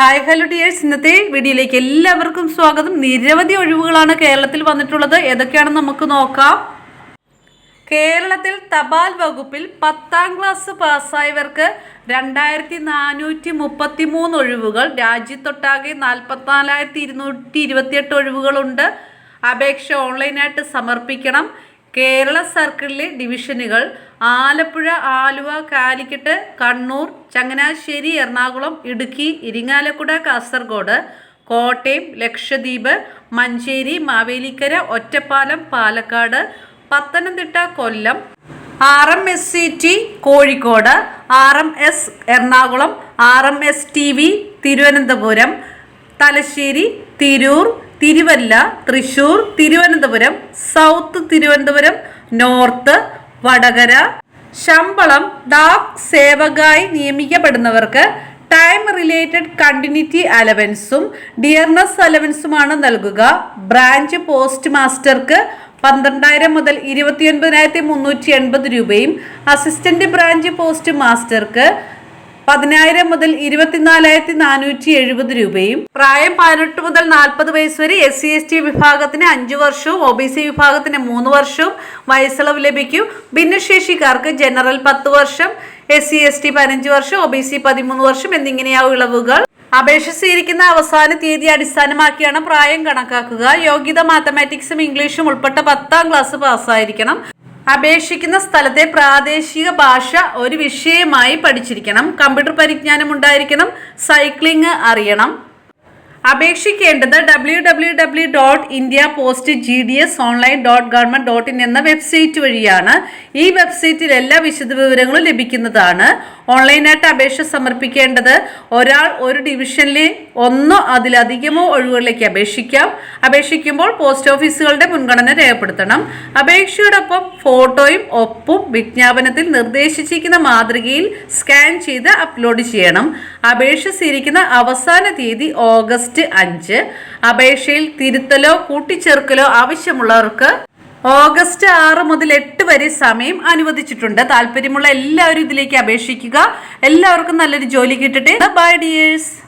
Hi hello dears ഇന്നത്തെ വീഡിയോയിലേക്ക് എല്ലാവർക്കും സ്വാഗതം. നിരവധി ഒഴിവുകളാണ് കേരളത്തിൽ വന്നിട്ടുള്ളത്. ഏതൊക്കെയാണെന്ന് നമുക്ക് നോക്കാം. കേരളത്തിൽ തപാൽ വകുപ്പിൽ പത്താം ക്ലാസ് പാസ്സായവർക്ക് രണ്ടായിരത്തി നാനൂറ്റി മുപ്പത്തി മൂന്ന് ഒഴിവുകൾ രാജ്യത്തൊട്ടാകെ നാൽപ്പത്തിനാലായിരത്തി ഇരുന്നൂറ്റി ഇരുപത്തിയെട്ട് ഒഴിവുകളുണ്ട്. അപേക്ഷ ഓൺലൈനായിട്ട് സമർപ്പിക്കണം. കേരള സർക്കിളിലെ ഡിവിഷനുകൾ Alappuzha Aluva Calicut Kannur Changanassery Ernakulam Idukki Irinjalakuda Kasaragod Kottayam Lakshadweep Manjeri Mavelikara Ottapalam Palakkad Pathanamthitta Kollam R M S C T Kozhikode R M S Ernakulam R M S T V Thiruvananthapuram Thalassery Tirur Thiruvalla Thrissur Thiruvananthapuram south Thiruvananthapuram north Vadakara. ശമ്പളം ഡാക് സേവകായി നിയമിക്കപ്പെടുന്നവർക്ക് time related continuity അലവൻസും dearness അലവൻസുമാണ് നൽകുക. Branch post മാസ്റ്റർക്ക് പന്ത്രണ്ടായിരം മുതൽ ഇരുപത്തിയൊൻപതിനായിരത്തി മുന്നൂറ്റി എൺപത് രൂപയും അസിസ്റ്റന്റ് ബ്രാഞ്ച് പോസ്റ്റ് മാസ്റ്റർക്ക് പതിനായിരം മുതൽ ഇരുപത്തിനാലായിരത്തി നാനൂറ്റി എഴുപത് രൂപയും പ്രായം പതിനെട്ട് മുതൽ നാൽപ്പത് വയസ്സ് വരെ എസ് സി എസ് ടി വിഭാഗത്തിന് അഞ്ചു വർഷവും ഒ ബി സി വിഭാഗത്തിന് മൂന്ന് വർഷവും വയസ്സളവ് ലഭിക്കും. ഭിന്നശേഷിക്കാർക്ക് ജനറൽ പത്ത് വർഷം എസ് സി എസ് ടി പതിനഞ്ച് വർഷം ഒ ബി സി പതിമൂന്ന് വർഷം എന്നിങ്ങനെയാവും ഇളവുകൾ. അപേക്ഷ സ്വീകരിക്കുന്ന അവസാന തീയതി അടിസ്ഥാനമാക്കിയാണ് പ്രായം കണക്കാക്കുക. യോഗ്യത മാത്തമാറ്റിക്സും ഇംഗ്ലീഷും ഉൾപ്പെട്ട പത്താം ക്ലാസ് പാസ്സായിരിക്കണം. അപേക്ഷിക്കുന്ന സ്ഥലത്തെ പ്രാദേശിക ഭാഷ ഒരു വിഷയമായി പഠിച്ചിരിക്കണം. കമ്പ്യൂട്ടർ പരിജ്ഞാനം ഉണ്ടായിരിക്കണം. സൈക്ലിംഗ് അറിയണം. അപേക്ഷിക്കേണ്ടത് W W W dot India post G D S online dot government dot in എന്ന വെബ്സൈറ്റ് വഴിയാണ്. ഈ വെബ്സൈറ്റിൽ എല്ലാ വിശദവിവരങ്ങളും ലഭിക്കുന്നതാണ്. ഓൺലൈനായിട്ട് അപേക്ഷ സമർപ്പിക്കേണ്ടത് ഒരാൾ ഒരു ഡിവിഷനിലെ ഒന്നോ അതിലധികമോ ഒഴിവുകളിലേക്ക് അപേക്ഷിക്കാം. അപേക്ഷിക്കുമ്പോൾ പോസ്റ്റ് ഓഫീസുകളുടെ മുൻഗണന രേഖപ്പെടുത്തണം. അപേക്ഷയോടൊപ്പം ഫോട്ടോയും ഒപ്പും വിജ്ഞാപനത്തിൽ നിർദ്ദേശിച്ചിരിക്കുന്ന മാതൃകയിൽ സ്കാൻ ചെയ്ത് അപ്ലോഡ് ചെയ്യണം. അപേക്ഷ സ്വീകരിക്കുന്ന അവസാന തീയതി ഓഗസ്റ്റ് അഞ്ച്. അപേക്ഷയിൽ തിരുത്തലോ കൂട്ടിച്ചേർക്കലോ ആവശ്യമുള്ളവർക്ക് ഓഗസ്റ്റ് ആറ് മുതൽ എട്ട് വരെ സമയം അനുവദിച്ചിട്ടുണ്ട്. താല്പര്യമുള്ള എല്ലാവരും ഇതിലേക്ക് അപേക്ഷിക്കുക. എല്ലാവർക്കും നല്ലൊരു ജോലി കിട്ടട്ടെ. By dears